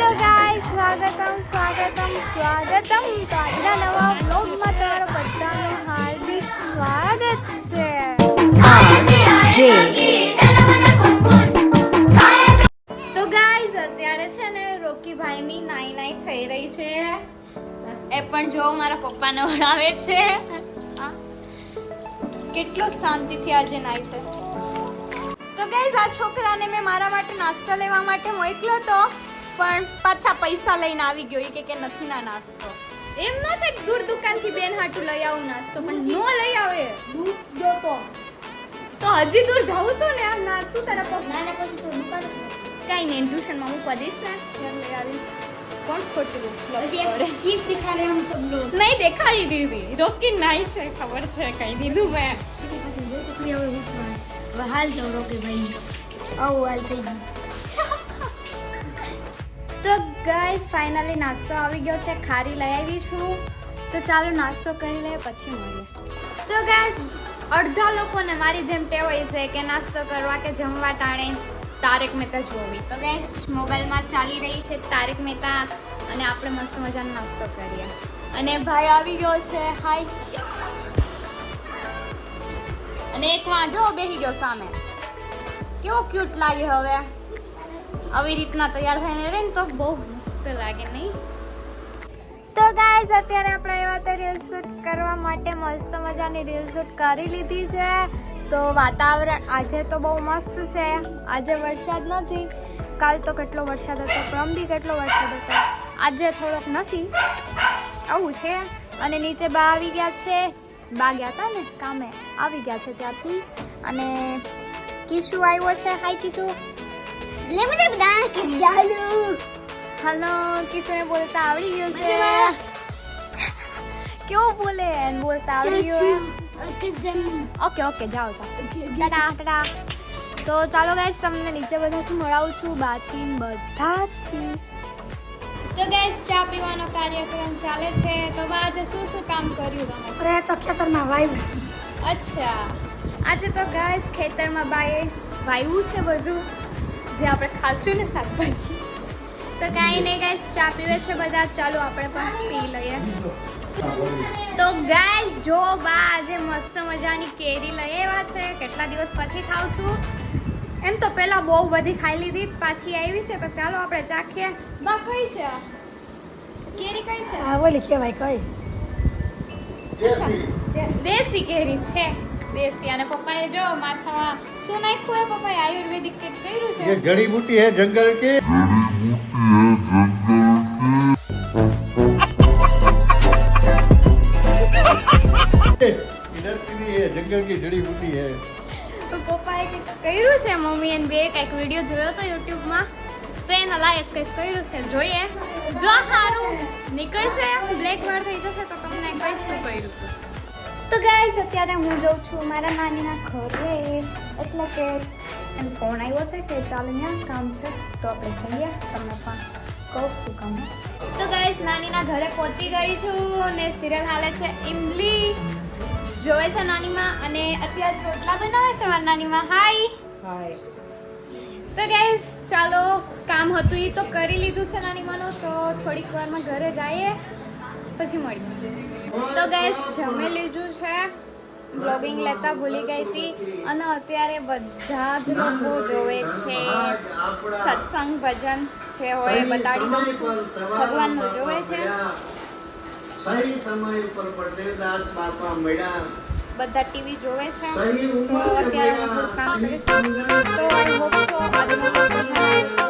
Hello guys સ્વાગતમ સ્વાગતમ સ્વાગતમ. તો આજના નવા વ્લોગમાં તમારું બધાનું હાર્દિક સ્વાગત છે. તો ગાઈસ અત્યારે છે ને રોકીભાઈની નાઈ નાઈ થઈ રહી છે. એ પણ જો મારા પપ્પાને ભણાવે છે. કેટલો શાંતિથી આજે નાઈ છે. તો ગાઈઝ આ છોકરાને મેં મારા માટે નાસ્તો લેવા માટે મોકલ્યો તો પણ પાછા પૈસા લઈને આવી ગયો. એ કે કે નથી ના નાસ્તો. એમ ન છે દૂર દુકાનથી બેન હાટુ લઈ આવું નાસ્તો પણ નો લઈ આવે. દૂધ દો તો. તો હજી દૂર જવું તો ને આમ ના શું તારા પગ? ના પછી તો દુકાન. કાંઈ નહીં ટ્યુશનમાં હું પદીશ ને. ઘર લઈ આવીશ. કોણ ખોટું કરે? નહીં દેખાડી દીધી. રોકી નાઈ છે ખબર છે કઈ દીધું મેં. તો ગાઈસ ફાઇનલી નાસ્તો આવી ગયો છે. ખારી લઈ આવી છું. તો ચાલો નાસ્તો કરી લઈએ, પછી મળીએ. તો ગાઈસ અડધા લોકોને મારી જેમ ટેવ હોય છે કે નાસ્તો કરવા કે જમવા ટાણે તારક મહેતા જોવી. તો ગાઈસ મોબાઈલમાં ચાલી રહી છે તારક મહેતા અને આપણે મસ્ત મજાનો નાસ્તો કરીએ. અને ભાઈ આવી ગયો છે. હાય અને એક વાંજો બેસી ગયો સામે. કેવો ક્યુટ લાગે હવે. આવી રીતના તૈયાર થઈને રહે ને તો બહુ મસ્ત લાગે, નહીં? તો ગાઈઝ અત્યારે આપણે એવા તો રીલ શૂટ કરવા માટે મસ્ત મજાની રીલ શૂટ કરી લીધી છે. તો વાતાવરણ આજે તો બહુ મસ્ત છે. આજે વરસાદ નથી. કાલ તો કેટલો વરસાદ હતો પ્રમદી કેટલો વરસાદ હતો. આજે થોડોક નથી. આવું છે. અને નીચે બા આવી ગયા છે. બા ગયા હતા ને કામે. આવી ગયા છે ત્યાંથી. અને કિશુ આવ્યો છે. હાય કિશુ. હલો કિશોરે બોલતા આવડી ગયું છે. કેવું બોલે એને બોલતા આવડી ગયું ઓકે ઓકે જાઓ જાઓ. ટાટા ટાટા. તો ચાલો ગાઈસ તમને નીચે બધાથી મળાવું છું. બાકી બધાથી. તો ગેસ ચા પીવાનો કાર્યક્રમ ચાલે છે. તો બા આજે શું શું કામ કર્યું તમે? અરે તો ખેતરમાં વાયુ. અચ્છા. આજે તો ગાઈસ ખેતરમાં બાએ વાવ્યું છે બધું. જે આપણે ખાશું ને શાકભાજી. તો કાંઈ નહીં ગાઈસ ચા પીવે છે બધા. ચાલો આપણે પણ પી લઈએ. તો ગાઈસ જો બા આજે મસ્ત મજાની કેરી લઈ આવ્યા છે. કેટલા દિવસ પછી ખાઉં છું? એમ તો પહેલાં બહુ બધી ખાઈ લીધી પાછી આવી છે. તો ચાલો આપણે ચાખીએ બા કઈ છે કેરી કઈ છે? આ બોલી કહેવાય કઈ? દેશી કેરી છે. દેશી. અને પપ્પાએ જો માથામાં શું નાખ્યું હે પપ્પા આયુર્વેદિક કે કર્યું છે? જડી બુટી હે જંગલ કે? જડી બુટી તો પપ્પાએ કર્યું છે? મમ્મી એન બે કંઈક વીડિયો જોયો તો યુટ્યુબમાં. તો એના લાયક કંઈક કર્યું છે? જોઈએ. જો સારું નીકળશે બ્લેક વાર થઈ જશે તો તમને કઈ શું કર્યું? તો ગાઈસ અત્યારે હું જઉં છું મારા નાનીના ઘરે. એટલે કે એમ ફોન આવ્યો છે કે ચાલ અહીંયા કામ છે તો આપણે જઈએ. તમને પણ કહું શું કામ. તો ગાઈસ નાનીના ઘરે પહોંચી ગઈ છું અને સિરિયલ હાલે છે ઇમલી. જોવે છે નાનીમાં અને અત્યારે રોટલા બનાવે છે મારા નાનીમાં. હાય તો ગાઈસ ચાલો કામ હતું એ તો કરી લીધું છે નાનીમાનું તો થોડીક વારમાં ઘરે જઈએ. પછી મળીએ. તો ગેસ જમી લીધું છે. બ્લોગિંગ લેતા ભૂલી ગઈ હતી. અને અત્યારે બધા જ લોકો જોવે છે. સત્સંગ ભજન જે હોય એ બતાડી દઉં છું ભગવાનનું જોવે છે. બધા ટીવી જોવે છે. તો અત્યારે હું થોડું કામ કરીશ. તો આઈ હોપ સો આજનો video